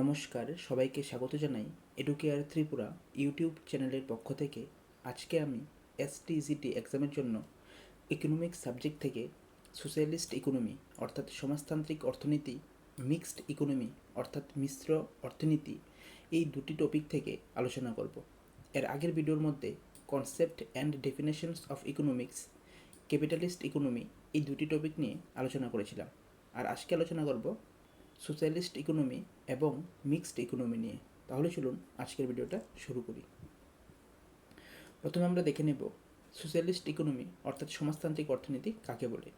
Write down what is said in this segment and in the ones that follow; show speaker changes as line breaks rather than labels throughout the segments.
নমস্কার, সবাইকে স্বাগত জানাই এডুকেয়ার ত্রিপুরা ইউটিউব চ্যানেলের পক্ষ থেকে। আজকে আমি এসটিজিটি এক্সামের জন্য ইকোনমিক্স সাবজেক্ট থেকে সোশ্যালিস্ট ইকোনমি অর্থাৎ সমাজতান্ত্রিক অর্থনীতি মিক্সড ইকোনমি অর্থাৎ মিশ্র অর্থনীতি, এই দুটি টপিক থেকে আলোচনা করব। এর আগের ভিডিওর মধ্যে concept and definitions of economics capitalist economy এই দুটি টপিক নিয়ে আলোচনা করেছিলাম। আর আজকে আলোচনা করব সোশ্যালিস্ট ইকোনমি এবং মিক্সড ইকোনমি নিয়ে। তাহলে চলুন আজকের ভিডিওটা শুরু করি। প্রথমে আমরা দেখে নেব সোশ্যালিস্ট ইকোনমি, অর্থাৎ সমাজতান্ত্রিক অর্থনীতি কাকে বলে।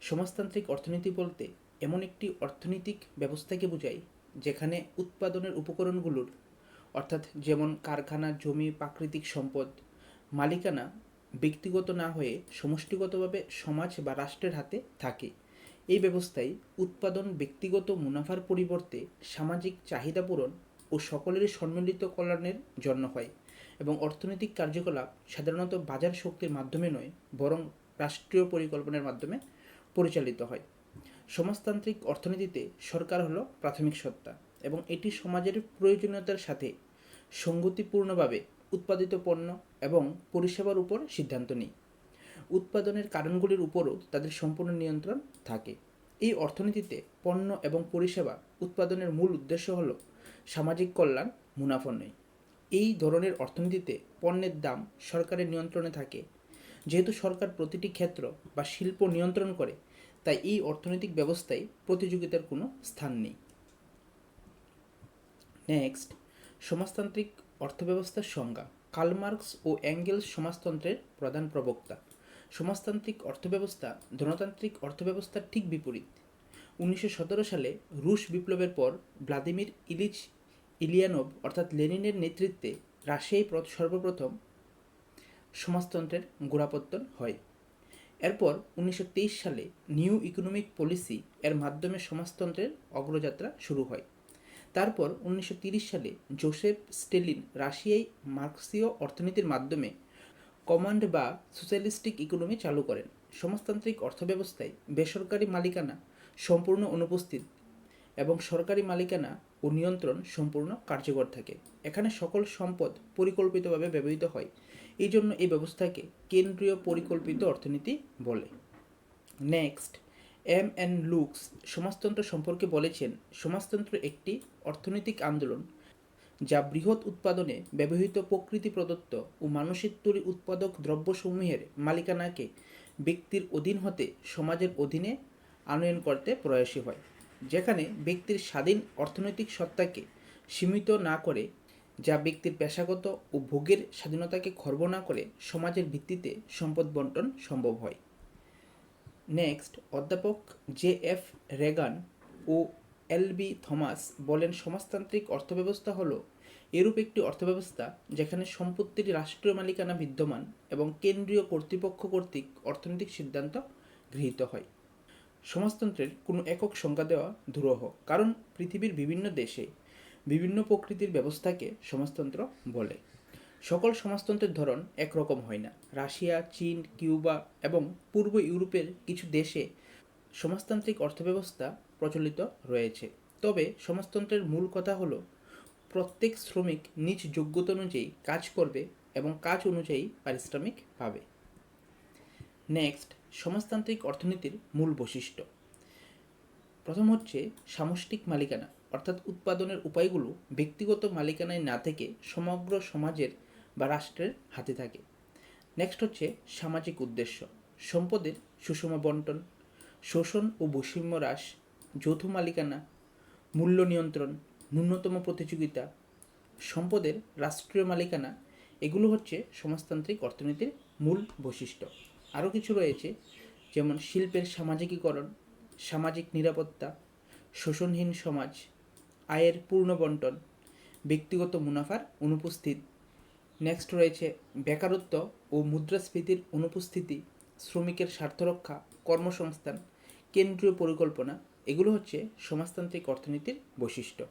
সমাজতান্ত্রিক অর্থনীতি বলতে এমন একটি অর্থনৈতিক ব্যবস্থাকে বোঝায়, যেখানে উৎপাদনের উপকরণগুলোর, অর্থাৎ যেমন কারখানা, জমি, প্রাকৃতিক সম্পদ, মালিকানা ব্যক্তিগত না হয়ে সমষ্টিগতভাবে সমাজ বা রাষ্ট্রের হাতে থাকে। এই ব্যবস্থায় উৎপাদন ব্যক্তিগত মুনাফার পরিবর্তে সামাজিক চাহিদা পূরণ ও সকলেরই সম্মিলিত কল্যাণের জন্য হয় এবং অর্থনৈতিক কার্যকলাপ সাধারণত বাজার শক্তির মাধ্যমে নয়, বরং রাষ্ট্রীয় পরিকল্পনার মাধ্যমে পরিচালিত হয়। সমাজতান্ত্রিক অর্থনীতিতে সরকার হলো প্রাথমিক সত্তা এবং এটি সমাজের প্রয়োজনীয়তার সাথে সঙ্গতিপূর্ণভাবে উৎপাদিত পণ্য এবং পরিষেবার উপর সিদ্ধান্ত নেয়। উৎপাদনের কারণগুলির উপরও তাদের সম্পূর্ণ নিয়ন্ত্রণ থাকে। এই অর্থনীতিতে পণ্য এবং পরিষেবা উৎপাদনের মূল উদ্দেশ্য হল সামাজিক কল্যাণ, মুনাফা নয়। এই ধরনের অর্থনীতিতে পণ্যের দাম সরকারের নিয়ন্ত্রণে থাকে। যেহেতু সরকার প্রতিটি ক্ষেত্র বা শিল্প নিয়ন্ত্রণ করে, তাই এই অর্থনৈতিক ব্যবস্থায় প্রতিযোগিতার কোনো স্থান নেই। নেক্সট, সমাজতান্ত্রিক অর্থব্যবস্থার সংজ্ঞা। কালমার্কস ও অ্যাঙ্গেলস সমাজতন্ত্রের প্রধান প্রবক্তা। সমাজতান্ত্রিক অর্থব্যবস্থা, ধনতান্ত্রিক অর্থব্যবস্থার ঠিক বিপরীত। উনিশশো সতেরো সালে রুশ বিপ্লবের পর ভ্লাদিমির ইলিচ ইলিয়ানভ, অর্থাৎ লেনিনের নেতৃত্বে রাশিয়ায় সর্বপ্রথম সমাজতন্ত্রের গোড়াপত্তন হয়। এরপর উনিশশো তেইশ সালে নিউ ইকোনমিক পলিসি এর মাধ্যমে সমাজতন্ত্রের অগ্রযাত্রা শুরু হয়। তারপর উনিশশো সালে জোসেফ স্টেলিন রাশিয়ায় মার্কসীয় অর্থনীতির মাধ্যমে কমান্ড বা সোশ্যালিস্টিক ইকোনমি চালু করেন। সমাজতান্ত্রিক অর্থব্যবস্থায় বেসরকারি মালিকানা সম্পূর্ণ অনুপস্থিত এবং সরকারি মালিকানা ও নিয়ন্ত্রণ সম্পূর্ণ কার্যকর থাকে। এখানে সকল সম্পদ পরিকল্পিতভাবে ব্যবহৃত হয়। এই জন্য এই ব্যবস্থাকে কেন্দ্রীয় পরিকল্পিত অর্থনীতি বলে। নেক্সট, এম এন লুকস সমাজতন্ত্র সম্পর্কে বলেছেন, সমাজতন্ত্র একটি অর্থনৈতিক আন্দোলন। যা বৃহৎ উৎপাদনে ব্যবহৃত প্রকৃতি প্রদত্ত ও মানুষের তৈরি উৎপাদক দ্রব্যসমূহের মালিকানাকে ব্যক্তির অধীন হতে সমাজের অধীনে আনয়ন করতে প্রয়াসী হয়, যেখানে ব্যক্তির স্বাধীন অর্থনৈতিক সত্তাকে সীমিত না করে, যা ব্যক্তির পেশাগত ও ভোগের স্বাধীনতাকে খর্ব না করে সমাজের ভিত্তিতে সম্পদ বন্টন সম্ভব হয়। নেক্সট, অধ্যাপক জে এফ রেগান ও এল বি থমাস বলেন, সমাজতান্ত্রিক অর্থব্যবস্থা হল এরূপ একটি অর্থব্যবস্থা যেখানে সম্পত্তির রাষ্ট্রীয় মালিকানা বিদ্যমান এবং কেন্দ্রীয় কর্তৃপক্ষ কর্তৃক অর্থনৈতিক সিদ্ধান্ত গৃহীত হয়। সমাজতন্ত্রের কোনো একক সংজ্ঞা দেওয়া দুরূহ, কারণ পৃথিবীর বিভিন্ন দেশে বিভিন্ন প্রকৃতির ব্যবস্থাকে সমাজতন্ত্র বলে। সকল সমাজতন্ত্রের ধরন একরকম হয় না। রাশিয়া, চীন, কিউবা এবং পূর্ব ইউরোপের কিছু দেশে সমাজতান্ত্রিক অর্থব্যবস্থা প্রচলিত রয়েছে। তবে সমাজতন্ত্রের মূল কথা হলো, প্রত্যেক শ্রমিক নিজ যোগ্যতা অনুযায়ী কাজ করবে এবং কাজ অনুযায়ী পারিশ্রমিক পাবে। নেক্সট সমাজতান্ত্রিক অর্থনীতির মূল বৈশিষ্ট্য। প্রথম হচ্ছে সামষ্টিক মালিকানা, অর্থাৎ উৎপাদনের উপায়গুলো ব্যক্তিগত মালিকানায় না থেকে সমগ্র সমাজের বা রাষ্ট্রের হাতে থাকে। নেক্সট হচ্ছে সামাজিক উদ্দেশ্য, সম্পদের সুষম বন্টন, শোষণ ও বৈষম্য হ্রাস যৌথ মালিকানা, মূল্য নিয়ন্ত্রণ, ন্যূনতম প্রতিযোগিতা, সম্পদের রাষ্ট্রীয় মালিকানা, এগুলো হচ্ছে সমাজতান্ত্রিক অর্থনীতির মূল বৈশিষ্ট্য। আরও কিছু রয়েছে, যেমন শিল্পের সামাজিকীকরণ, সামাজিক নিরাপত্তা, শোষণহীন সমাজ, আয়ের পূর্ণ বন্টন, ব্যক্তিগত মুনাফার অনুপস্থিত। নেক্সট রয়েছে, বেকারত্ব ও মুদ্রাস্ফীতির অনুপস্থিতি, শ্রমিকের স্বার্থরক্ষা, কর্মসংস্থান, কেন্দ্রীয় পরিকল্পনা এগুলো হচ্ছে সমাজতান্ত্রিক অর্থনীতির বৈশিষ্ট্য।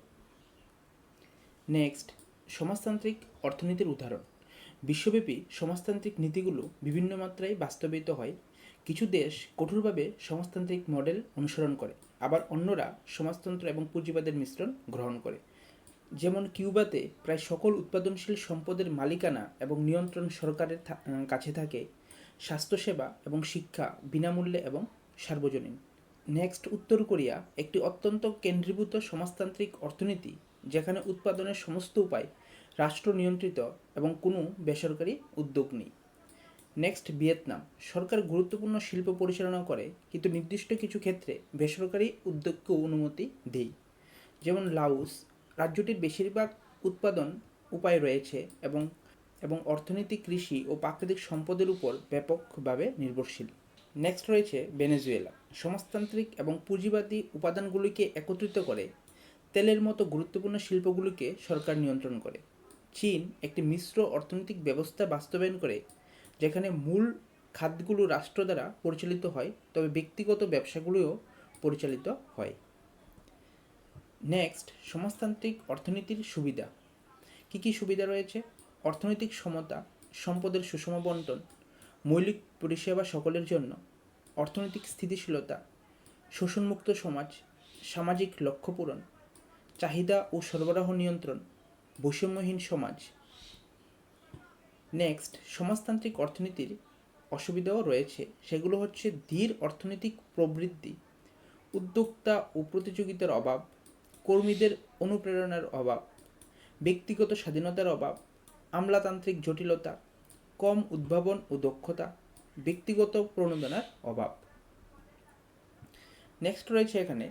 নেক্সট সমাজতান্ত্রিক অর্থনীতির উদাহরণ। বিশ্বব্যাপী সমাজতান্ত্রিক নীতিগুলো বিভিন্ন মাত্রায় বাস্তবায়িত হয়। কিছু দেশ কঠোরভাবে সমাজতান্ত্রিক মডেল অনুসরণ করে, আবার অন্যরা সমাজতন্ত্র এবং পুঁজিবাদের মিশ্রণ গ্রহণ করে। যেমন কিউবাতে প্রায় সকল উৎপাদনশীল সম্পদের মালিকানা এবং নিয়ন্ত্রণ সরকারের কাছে থাকে, স্বাস্থ্যসেবা এবং শিক্ষা বিনামূল্যে এবং সার্বজনীন। নেক্সট উত্তর কোরিয়া, একটি অত্যন্ত কেন্দ্রীভূত সমাজতান্ত্রিক অর্থনীতি, যেখানে উৎপাদনের সমস্ত উপায় রাষ্ট্র নিয়ন্ত্রিত এবং কোনো বেসরকারি উদ্যোগ নেই। নেক্সট ভিয়েতনাম, সরকার গুরুত্বপূর্ণ শিল্প পরিচালনা করে, কিন্তু নির্দিষ্ট কিছু ক্ষেত্রে বেসরকারি উদ্যোগকেও অনুমতি দেয় যেমন লাউস রাজ্যটির বেশিরভাগ উৎপাদন উপায় রয়েছে এবং এবং অর্থনীতি, কৃষি ও প্রাকৃতিক সম্পদের উপর ব্যাপকভাবে নির্ভরশীল। নেক্সট রয়েছে ভেনেজুয়েলা সমাজতান্ত্রিক এবং পুঁজিবাদী উপাদানগুলিকে একত্রিত করে তেলের মতো গুরুত্বপূর্ণ শিল্পগুলিকে সরকার নিয়ন্ত্রণ করে। চীন একটি মিশ্র অর্থনৈতিক ব্যবস্থা বাস্তবায়ন করে, যেখানে মূল খাতগুলো রাষ্ট্র দ্বারা পরিচালিত হয়, তবে ব্যক্তিগত ব্যবসাগুলিও পরিচালিত হয়। নেক্সট সমাজতান্ত্রিক অর্থনীতির সুবিধা। কী কী সুবিধা রয়েছে? অর্থনৈতিক সমতা, সম্পদের সুষম বন্টন মৌলিক পরিষেবা সকলের জন্য, অর্থনৈতিক স্থিতিশীলতা, শোষণমুক্ত সমাজ, সামাজিক লক্ষ্য পূরণ চাহিদা ও সরবরাহ নিয়ন্ত্রণ, বৈষম্যহীন সমাজ। নেক্সট সমাজতান্ত্রিক অর্থনীতির অসুবিধাও রয়েছে। সেগুলো হচ্ছে ধীর অর্থনৈতিক প্রবৃদ্ধি, উদ্যোক্তা ও প্রতিযোগিতার অভাব, কর্মীদের অনুপ্রেরণার অভাব, ব্যক্তিগত স্বাধীনতার অভাব, আমলাতান্ত্রিক জটিলতা কম উদ্ভাবন ও দক্ষতা, ব্যক্তিগত প্রণোদনার অভাব। নেক্সট রয়েছে এখানে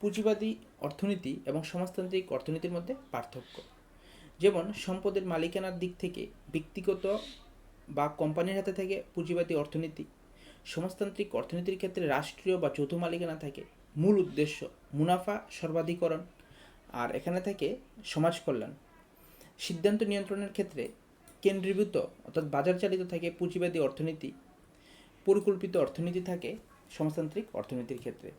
পুঁজিবাদী অর্থনীতি এবং সমাজতান্ত্রিক অর্থনীতির মধ্যে পার্থক্য। যেমন সম্পদের মালিকানার দিক থেকে ব্যক্তিগত বা কোম্পানির হাতে থেকে পুঁজিবাদী অর্থনীতি। সমাজতান্ত্রিক অর্থনীতির ক্ষেত্রে রাষ্ট্রীয় বা যৌথ মালিকানা থাকে মূল উদ্দেশ্য মুনাফা সর্বাধিকরণ, আর এখানে থাকে সমাজ কল্যাণ। সিদ্ধান্ত নিয়ন্ত্রণের ক্ষেত্রে কেন্দ্রীভূত, অর্থাৎ বাজার চালিত থাকে পুঁজিবাদী অর্থনীতি, পরিকল্পিত অর্থনীতি থাকে সমাজতান্ত্রিক অর্থনীতির ক্ষেত্রে।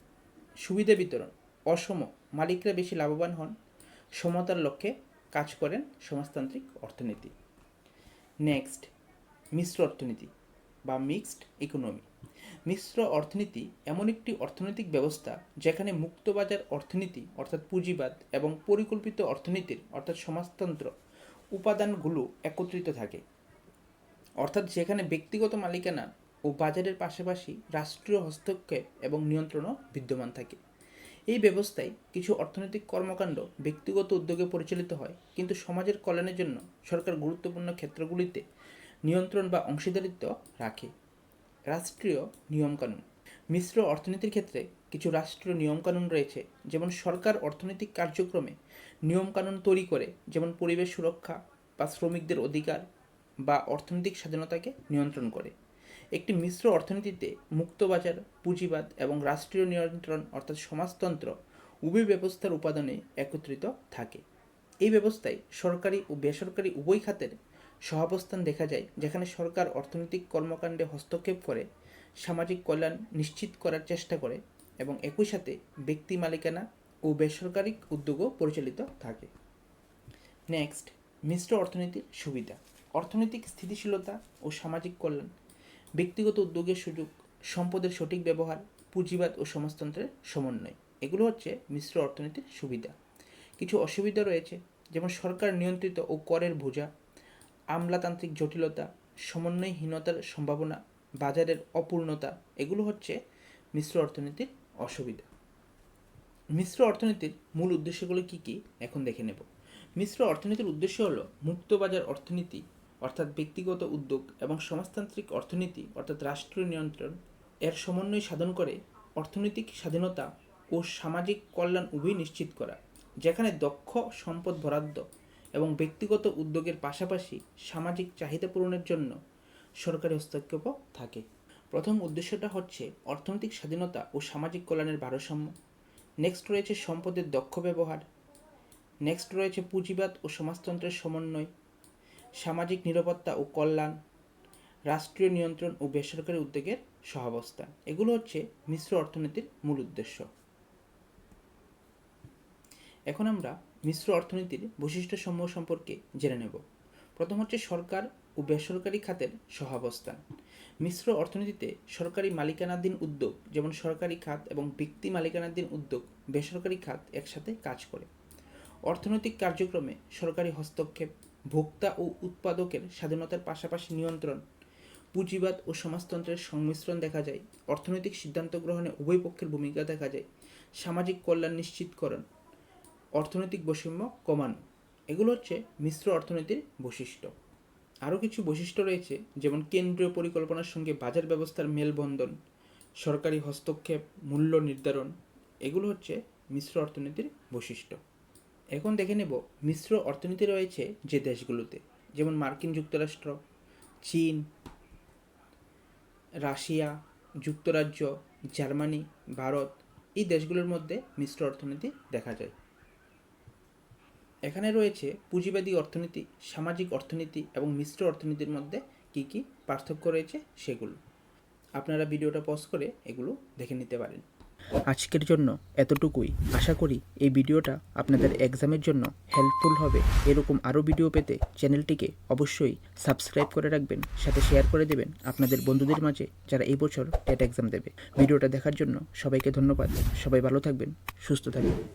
সুবিধা বিতরণ, অসম মালিকরা বেশি লাভবান হন, সমতার লক্ষ্যে কাজ করেন সমাজতান্ত্রিক অর্থনীতি। নেক্সট মিশ্র অর্থনীতি বা মিক্সড ইকোনমি মিশ্র অর্থনীতি এমন একটি অর্থনৈতিক ব্যবস্থা যেখানে মুক্তবাজার অর্থনীতি, অর্থাৎ পুঁজিবাদ এবং পরিকল্পিত অর্থনীতির, অর্থাৎ সমাজতন্ত্র উপাদানগুলো একত্রিত থাকে। অর্থাৎ যেখানে ব্যক্তিগত মালিকানা ও বাজারের পাশাপাশি রাষ্ট্রীয় হস্তক্ষেপ এবং নিয়ন্ত্রণও বিদ্যমান থাকে। এই ব্যবস্থায় কিছু অর্থনৈতিক কর্মকাণ্ড ব্যক্তিগত উদ্যোগে পরিচালিত হয়, কিন্তু সমাজের কল্যাণের জন্য সরকার গুরুত্বপূর্ণ ক্ষেত্রগুলিতে নিয়ন্ত্রণ বা অংশীদারিত্ব রাখে। রাষ্ট্রীয় নিয়মকানুন। মিশ্র অর্থনীতির ক্ষেত্রে কিছু রাষ্ট্রীয় নিয়মকানুন রয়েছে, যেমন সরকার অর্থনৈতিক কার্যক্রমে নিয়মকানুন তৈরি করে, যেমন পরিবেশ সুরক্ষা বা শ্রমিকদের অধিকার বা অর্থনৈতিক স্বাধীনতাকে নিয়ন্ত্রণ করে। একটি মিশ্র অর্থনীতিতে মুক্তবাজার, পুঁজিবাদ এবং রাষ্ট্রীয় নিয়ন্ত্রণ অর্থাৎ সমাজতন্ত্র উভয় ব্যবস্থার উপাদানে একত্রিত থাকে। এই ব্যবস্থায় সরকারি ও বেসরকারি উভয় খাতের সহাবস্থান দেখা যায়, যেখানে সরকার অর্থনৈতিক কর্মকাণ্ডে হস্তক্ষেপ করে, সামাজিক কল্যাণ নিশ্চিত করার চেষ্টা করে এবং একই সাথে ব্যক্তি মালিকানা ও বেসরকারি উদ্যোগও পরিচালিত থাকে। নেক্সট মিশ্র অর্থনীতির সুবিধা। অর্থনৈতিক স্থিতিশীলতা ও সামাজিক কল্যাণ, ব্যক্তিগত উদ্যোগের সুযোগ, সম্পদের সঠিক ব্যবহার, পুঁজিবাদ ও সমাজতন্ত্রের সমন্বয়, এগুলো হচ্ছে মিশ্র অর্থনীতির সুবিধা। কিছু অসুবিধা রয়েছে, যেমন সরকার নিয়ন্ত্রিত ও করের বোঝা, আমলাতান্ত্রিক জটিলতা, সমন্বয়হীনতার সম্ভাবনা, বাজারের অপূর্ণতা, এগুলো হচ্ছে মিশ্র অর্থনীতির অসুবিধা। মিশ্র অর্থনীতির মূল উদ্দেশ্যগুলো কী কী? এখন দেখে নেব। মিশ্র অর্থনীতির উদ্দেশ্য হলো মুক্ত বাজার অর্থনীতি, অর্থাৎ ব্যক্তিগত উদ্যোগ এবং সমাজতান্ত্রিক অর্থনীতি, অর্থাৎ রাষ্ট্রীয় নিয়ন্ত্রণ। এর সমন্বয় সাধন করে অর্থনৈতিক স্বাধীনতা ও সামাজিক কল্যাণ উভয় নিশ্চিত করা, যেখানে দক্ষ, সম্পদ বরাদ্দ এবং ব্যক্তিগত উদ্যোগের পাশাপাশি সামাজিক চাহিদা পূরণের জন্য সরকারি হস্তক্ষেপও থাকে। প্রথম উদ্দেশ্যটা হচ্ছে অর্থনৈতিক স্বাধীনতা ও সামাজিক কল্যাণের ভারসাম্য। নেক্সট রয়েছে সম্পদের দক্ষ ব্যবহার। নেক্সট রয়েছে পুঁজিবাদ ও সমাজতন্ত্রের সমন্বয়। সামাজিক নিরাপত্তা ও কল্যাণ। রাষ্ট্রীয় নিয়ন্ত্রণ ও বেসরকারি উদ্যোগের সহাবস্থান। এগুলো হচ্ছে মিশ্র অর্থনীতির মূল উদ্দেশ্য। এখন আমরা মিশ্র অর্থনীতির বৈশিষ্ট্যসমূহ সম্পর্কে জেনে নেব। প্রথম হচ্ছে সরকার ও বেসরকারি খাতের সহাবস্থান। মিশ্র অর্থনীতিতে সরকারি মালিকানাধীন উদ্যোগ, যেমন সরকারি খাত এবং ব্যক্তি মালিকানাধীন উদ্যোগ, বেসরকারি খাত একসাথে কাজ করে। অর্থনৈতিক কার্যক্রমে সরকারি হস্তক্ষেপ, ভোক্তা ও উৎপাদকের স্বাধীনতার পাশাপাশি নিয়ন্ত্রণ, পুঁজিবাদ ও সমাজতন্ত্রের সংমিশ্রণ দেখা যায়, অর্থনৈতিক সিদ্ধান্ত গ্রহণে উভয় পক্ষের ভূমিকা দেখা যায়, সামাজিক কল্যাণ নিশ্চিতকরণ, অর্থনৈতিক বৈষম্য কমানো। এগুলো হচ্ছে মিশ্র অর্থনীতির বৈশিষ্ট্য। আরও কিছু বৈশিষ্ট্য রয়েছে, যেমন কেন্দ্রীয় পরিকল্পনার সঙ্গে বাজার ব্যবস্থার মেলবন্ধন, সরকারি হস্তক্ষেপ, মূল্য নির্ধারণ, এগুলো হচ্ছে মিশ্র অর্থনীতির বৈশিষ্ট্য। এখন দেখে নেব মিশ্র অর্থনীতি রয়েছে যে দেশগুলোতে, যেমন মার্কিন যুক্তরাষ্ট্র, চীন, রাশিয়া, যুক্তরাজ্য, জার্মানি, ভারত, এই দেশগুলোর মধ্যে মিশ্র অর্থনীতি দেখা যায়। এখানে রয়েছে পুঁজিবাদী অর্থনীতি, সামাজিক অর্থনীতি এবং মিশ্র অর্থনীতির মধ্যে কী কী পার্থক্য রয়েছে সেগুলো। আপনারা ভিডিওটা পজ করে এগুলো দেখে নিতে পারেন। আজকের জন্য এতটুকুই। আশা করি এই ভিডিওটা আপনাদের এক্সামের জন্য হেল্পফুল হবে। এরকম আরও ভিডিও পেতে চ্যানেলটিকে অবশ্যই সাবস্ক্রাইব করে রাখবেন। সাথে শেয়ার করে দেবেন আপনাদের বন্ধুদের মাঝে যারা এই বছর টেট এক্সাম দেবে। ভিডিওটা দেখার জন্য সবাইকে ধন্যবাদ। সবাই ভালো থাকবেন, সুস্থ থাকবেন।